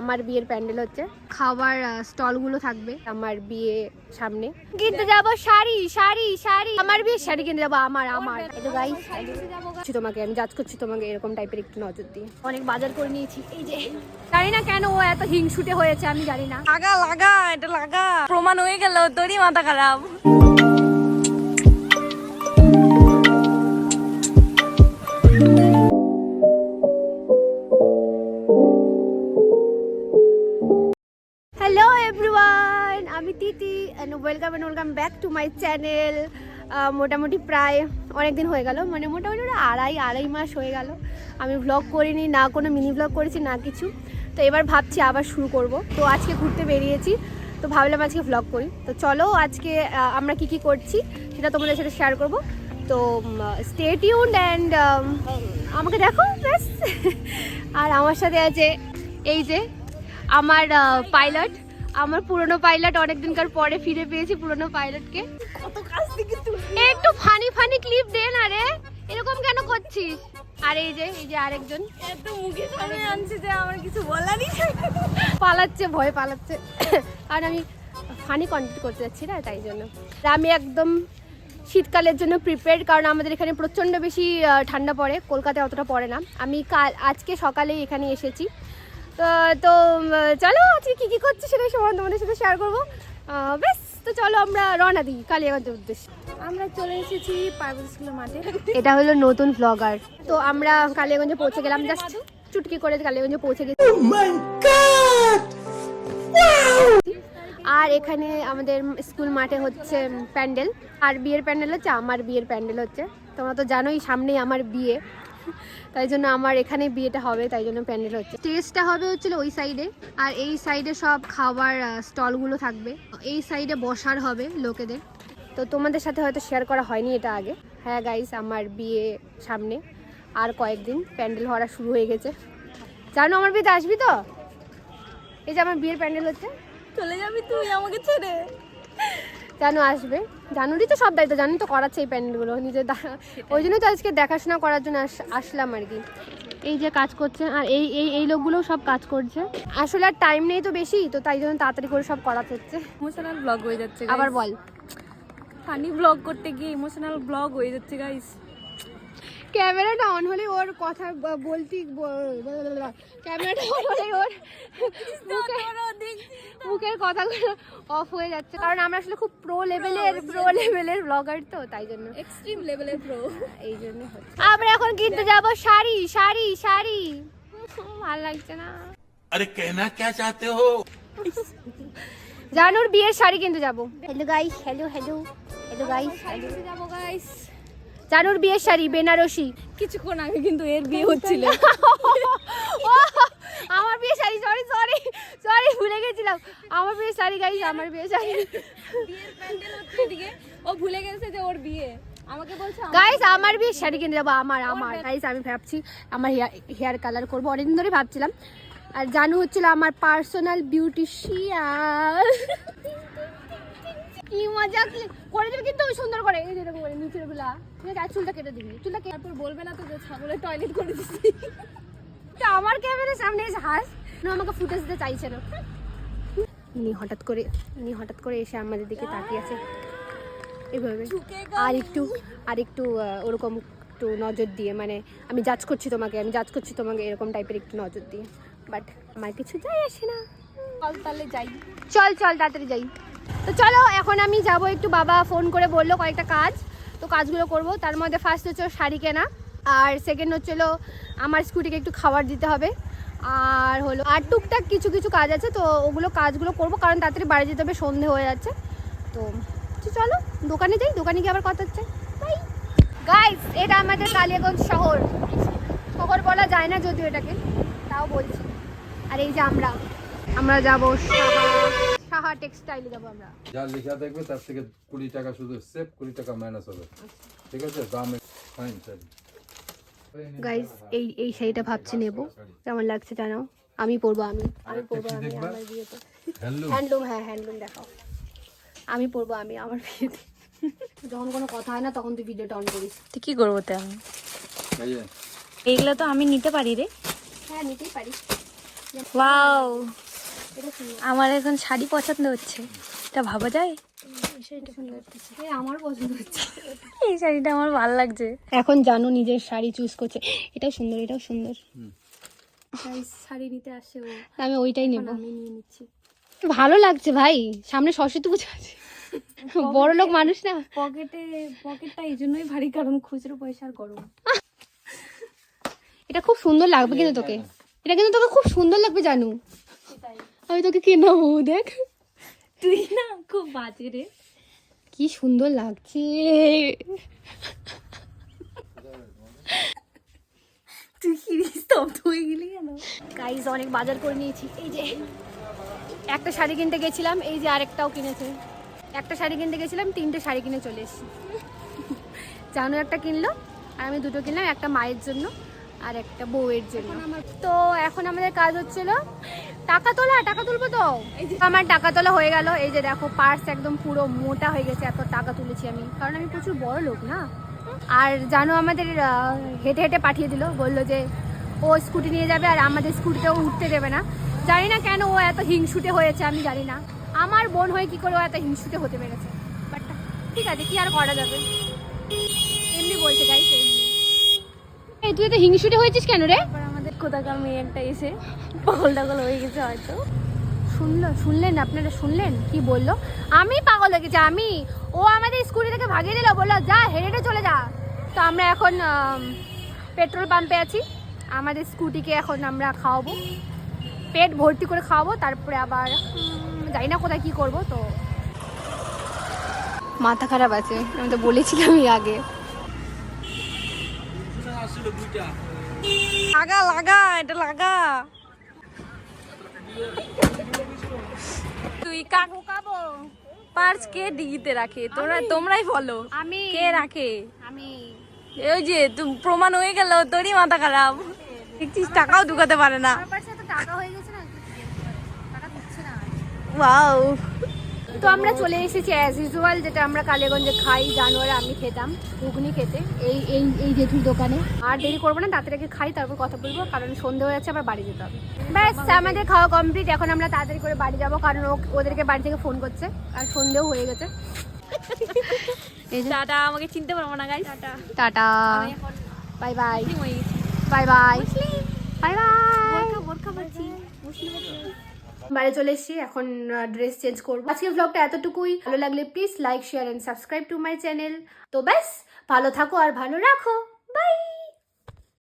আমার বিয়ের প্যান্ডেল হচ্ছে। খাবার স্টলগুলো থাকবে আমার বিয়ে সামনে। কিনতে যাব শাড়ি শাড়ি শাড়ি। আমার বিয়ে শাড়ি কিনতে যাব আমার আমার। এই তো গাইস তোমাকে আমি জাজ করছি তোমাকে এরকম টাইপের একটু নজর দিয়ে। অনেক বাজার করে নিয়েছি। এই যে জানি না কেন ও এত হিংসুটে হয়েছে আমি জানি না। লাগা লাগা এটা লাগা। প্রমাণ হয়ে গেল তোরই মাথা খারাপ। এভরিওয়ান আমি Titi and welcome and welcome back to my channel মোটামুটি প্রায় অনেক দিন হয়ে গেল মানে মোটামুটি ওটা আড়াই আড়াই মাস হয়ে গেল। আমি ভ্লগ করিনি, না কোনো মিনি ভ্লগ করেছি, না কিছু। তো এবার ভাবছি আবার শুরু করব। তো আজকে ঘুরতে বেরিয়েছি, তো ভাবলাম আজকে ভ্লগ করি। তো চলো আজকে আমরা কি কি করছি সেটা তোমাদের সাথে শেয়ার করব। তো স্টে টিউন অ্যান্ড আমাকে দেখো, ব্যাস। আর আমার সাথে আছে এই যে, আমার পাইলট আমার পুরনো পাইলট অনেকদিনকার পরে ফিরে পেয়েছি পুরনো পাইলটকে। কত কাছ থেকে তুই। একটু ফানি ফানি ক্লিপ দে না রে। এরকম কেন করছিস? আর এই যে এই যে আরেকজন। এত মুখে সামনে আনছে যে আমার কিছু বলারই পালাচ্ছে ভয় পালাচ্ছে। আর আমি ফানি কন্টেন্ট করতে যাচ্ছি না তাই জন্য। আমি একদম শীতকালের জন্য প্রিপেয়ার কারণ আমাদের এখানে প্রচণ্ড বেশি ঠান্ডা পড়ে। কলকাতায় অতটা পড়ে না। আমি কাল আজকে সকালেই এখানে এসেছি। তো তো চলো আজকে কী কী করছি সেটাই সমান তোমাদের সাথে শেয়ার করব। বেশ তো চলো আমরা রওনা দিই কালিয়াগঞ্জের উদ্দেশ্যে। আমরা চলে এসেছি পার্বতী স্কুলের মাঠে। এটা হলো নতুন ব্লগার তো আমরা কালিয়াগঞ্জে পৌঁছে গেলাম জাস্ট চুটকি করে কালিয়াগঞ্জে পৌঁছে গেছি। আর এখানে আমাদের স্কুল মাঠে হচ্ছে প্যান্ডেল। আর বিয়ের প্যান্ডেল হচ্ছে আমার বিয়ের প্যান্ডেল হচ্ছে। তোমরা তো জানোই সামনেই আমার বিয়ে। তাই জন্য আমার এখানে বিয়েটা হবে, তাই জন্য প্যান্ডেল হচ্ছে। স্টেজটা হবে হচ্ছিল ওই সাইডে আর এই সাইডে সব খাবার স্টলগুলো থাকবে। এই সাইডে বসার হবে লোকেদের। তো তোমাদের সাথে হয়তো শেয়ার করা হয়নি এটা আগে। হ্যাঁ গাইস আমার বিয়ে সামনে, আর কয়েকদিন প্যান্ডেল হওয়া শুরু হয়ে গেছে। জানো আমার বিয়েতে আসবি তো? এই যে আমার বিয়ের প্যান্ডেল হচ্ছে। চলে যাবি তুই আমাকে ছেড়ে। জানো আসবে? জানুরই তো সব দায়িত্ব জানি তো করাচ্ছে এই প্যান্ডেলগুলো নিজের দা- ওই জন্যই তো আজকে দেখাশোনা করার জন্য আস- আসলাম আর কি। এই যে কাজ করছে আর এই এই এই লোকগুলোও সব কাজ করছে। আসলে আর টাইম নেই তো বেশি তো তাই জন্য তাড়াতাড়ি করে সব করাতে হচ্ছে। ইমোশনাল ব্লগ হয়ে যাচ্ছে আবার বল। ফানি ব্লগ করতে গিয়ে ইমোশনাল ব্লগ হয়ে যাচ্ছে গাইস ক্যামেরাটা অন হলে ওর কথা বলতে ক্যামেরাটা অন হলে ওর মুখের কথাগুলো অফ হয়ে যাচ্ছে। কারণ আমরা আসলে খুব প্রো লেভেলের প্রো লেভেলের ব্লগার তো তাই জন্য। এক্সট্রিম লেভেলের প্রো এই জন্য আমরা এখন কিনতে যাব শাড়ি শাড়ি শাড়ি। ভালো লাগছে না। আরে কেনা কে চাতে হো? জানুর বিয়ের শাড়ি কিনতে যাব। Hello guys hello hello hello guys hello যাব গাইস জানুর বিয়ের শাড়ি বেনারসি। কিছুক্ষণ আগে কিন্তু এর বিয়ে হচ্ছিল। আমার বিয়ে শাড়ি সরি সরি সরি ভুলে গেছিলাম। আমার বিয়ে শাড়ি গাইস আমার বিয়ে শাড়ি। বিয়ের প্যান্ডেল হচ্ছে এদিকে। ও ভুলে গেছে যে ওর বিয়ে। আমাকে বলছে গাইস আমার বিয়ে শাড়ি কিনতে যাব আমার আমার। গাইস আমি ভাবছি আমার হেয়ার কালার করব। অনেকদিন ধরে ভাবছিলাম। আর জানু হচ্ছিল আমার পার্সোনাল বিউটিশিয়ান কি মজা কি করে দেবে কিন্তু ওই সুন্দর করে এই যে এরকম করে নিচেরগুলা। ঠিক আছে চুলটা কেটে দিবি। চুলটা কেটে তারপর বলবে না তো যে ছাগলের টয়লেট করে দিচ্ছি তো আমার ক্যামেরার সামনে এসে হাস। না আমাকে ফুটেজ দিতে চাইছে না। ইনি হঠাৎ করে ইনি হঠাৎ করে এসে আমাদের দিকে তাকিয়ে আছে। এভাবে। আর একটু আর একটু ওরকম একটু নজর দিয়ে মানে আমি জাজ করছি তোমাকে আমি জাজ করছি তোমাকে এরকম টাইপের একটু নজর দিয়ে। বাট আমার কিছু যাই আসে না। তাহলে যাই। চল চল, তাড়াতাড়ি যাই। তো চলো, এখন আমি যাব একটু বাবা ফোন করে বলল কয়েকটা কাজ। তো কাজগুলো করব। তার মধ্যে ফার্স্ট হচ্ছে শাড়ি কেনা। আর সেকেন্ড হচ্ছিল আমার স্কুটিকে একটু খাবার দিতে হবে। আর হলো, আর টুকটাক কিছু কিছু কাজ আছে। তো ওগুলো কাজগুলো করব, কারণ তাড়াতাড়ি বাড়ি যেতে হবে, সন্ধে হয়ে যাচ্ছে। তো চলো, দোকানে যাই। দোকানে গিয়ে আবার কথা হচ্ছে। গাইস এটা আমাদের কালিয়াগঞ্জ শহর। শহর বলা যায় না যদিও এটাকে, তাও বলছি। আর এই যে আমরা। আমরা যাব সাহা সাহা টেক্সটাইলে যাব আমরা। যা লেখা দেখবে তার থেকে কুড়ি টাকা শুধু সেভ কুড়ি টাকা মাইনাস হবে। ঠিক আছে? দাম ফাইন শাড়ি গাইস এই এই শাড়িটা ভাবছি নেব। কেমন লাগছে জানাও? আমি পরবো আমি। আমি পরবো আমি আমার বিয়েতে। হ্যান্ডলুম হ্যান্ডলুম হ্যাঁ হ্যান্ডলুম দেখাও। আমি পরবো আমি আমার বিয়েতে। যখন কোনো কথা হয় না তখন তুই ভিডিওটা অন করিস। তুই কি করব তে আমি? এই এইগুলো তো আমি নিতে পারি রে। হ্যাঁ নিতেই পারি ওয়াও আমার এখন শাড়ি পছন্দ হচ্ছে। এটা ভাবা যায়? আমার পছন্দ হচ্ছে। এই শাড়িটা আমার ভালো লাগছে। এখন জানো নিজের শাড়ি চুজ করছে। এটাও সুন্দর এটাও সুন্দর। শাড়ি নিতে আসছে আমি ওইটাই নেব। আমি নিয়ে নিচ্ছি। ভালো লাগছে ভাই। সামনে সরস্বতী পুজো আছে। বড় লোক মানুষ না। পকেটে পকেটটা এই জন্যই ভারী কারণ খুচরো পয়সার গরম। এটা খুব সুন্দর লাগবে কিন্তু তোকে। এটা কিন্তু তোকে খুব সুন্দর লাগবে জানু। আমি তোকে কিনাবো দেখ। তুই না খুব বাজে রে। কি সুন্দর লাগছে। তুই কি স্তব্ধ হয়ে গেলি কেন? গাইজ অনেক বাজার করে নিয়েছি। এই যে একটা শাড়ি কিনতে গেছিলাম এই যে আরেকটাও কিনেছে। একটা শাড়ি কিনতে গেছিলাম তিনটে শাড়ি কিনে চলে এসেছি। জানু একটা কিনলো আর আমি দুটো কিনলাম একটা মায়ের জন্য আর একটা বউয়ের জন্য। তো এখন আমাদের কাজ হচ্ছিল টাকা তোলা টাকা তুলবো তো? আমার টাকা তোলা হয়ে গেল। এই যে দেখো পার্স একদম পুরো মোটা হয়ে গেছে এত টাকা তুলেছি আমি। কারণ আমি প্রচুর বড় লোক না? আর জানো আমাদের হেঁটে হেঁটে পাঠিয়ে দিল। বলল যে ও স্কুটি নিয়ে যাবে আর আমাদের স্কুটিটাও উঠতে দেবে না। জানি না কেন ও এত হিংসুটে হয়েছে আমি জানি না। আমার বোন হয়ে কি করে ও এত হিংসুটে হতে পেরেছে? বাট ঠিক আছে কি আর করা যাবে? এমনি বলছে এমনি এই তুই এত হিংসুটে হয়েছিস কেন রে? কোথাকার মেয়ে একটা এসে পাগল টাগল হয়ে গেছে হয়তো। শুনলো, শুনলেন আপনারা? শুনলেন? কি বলল? আমি পাগল হয়ে গেছি, আমি। ও আমাদের স্কুটি থেকে ভাগিয়ে দিল, বলল, যা, হেঁটে চলে যা। তো আমরা এখন পেট্রোল পাম্পে আছি। আমাদের স্কুটিকে এখন আমরা খাওয়াবো। পেট ভর্তি করে খাওয়াবো, তারপরে আবার জানি না কোথায় কি করব, তো মাথা খারাপ আছে, আমি তো বলেছিলামই আগে। লাগা লাগা এটা লাগা। তুই কাকু কাবো? পার্স কে ডিগিতে রাখে? তোমরা তোমরাই বলো। আমি কে রাখে? আমি ওই যে তুমি প্রমাণ হয়ে গেল তোরই মাথা খারাপ। দেখছিস টাকাও ঢুকাতে পারে না। টাকা হয়ে গেছে না টাকা দিচ্ছে না। ওয়াও। তো আমরা চলে এসেছি অ্যাজ ইউজুয়াল যেটা আমরা কালীগঞ্জে খাই জানোয়ারে আমি খেতাম ঘুগনি খেতে এই এই এই জেঠুর দোকানে। আর দেরি করব না তাড়াতাড়ি আগে খাই তারপর কথা বলব কারণ সন্ধে হয়ে যাচ্ছে আবার বাড়ি যেতে হবে। ব্যাস আমাদের খাওয়া কমপ্লিট এখন আমরা তাড়াতাড়ি করে বাড়ি যাব কারণ ও- ওদেরকে বাড়ি থেকে ফোন করছে আর সন্ধেও হয়ে গেছে। টাটা আমাকে চিনতে পারব না guys tata. Bye bye bye bye bye bye বাড়ি চলে এসেছি, এখন ড্রেস চেঞ্জ করব। আজকের ব্লগটা এতটুকুই। ভালো লাগলে please like share and subscribe to my channel তো ব্যাস, ভালো থাকো আর ভালো রাখো। বাই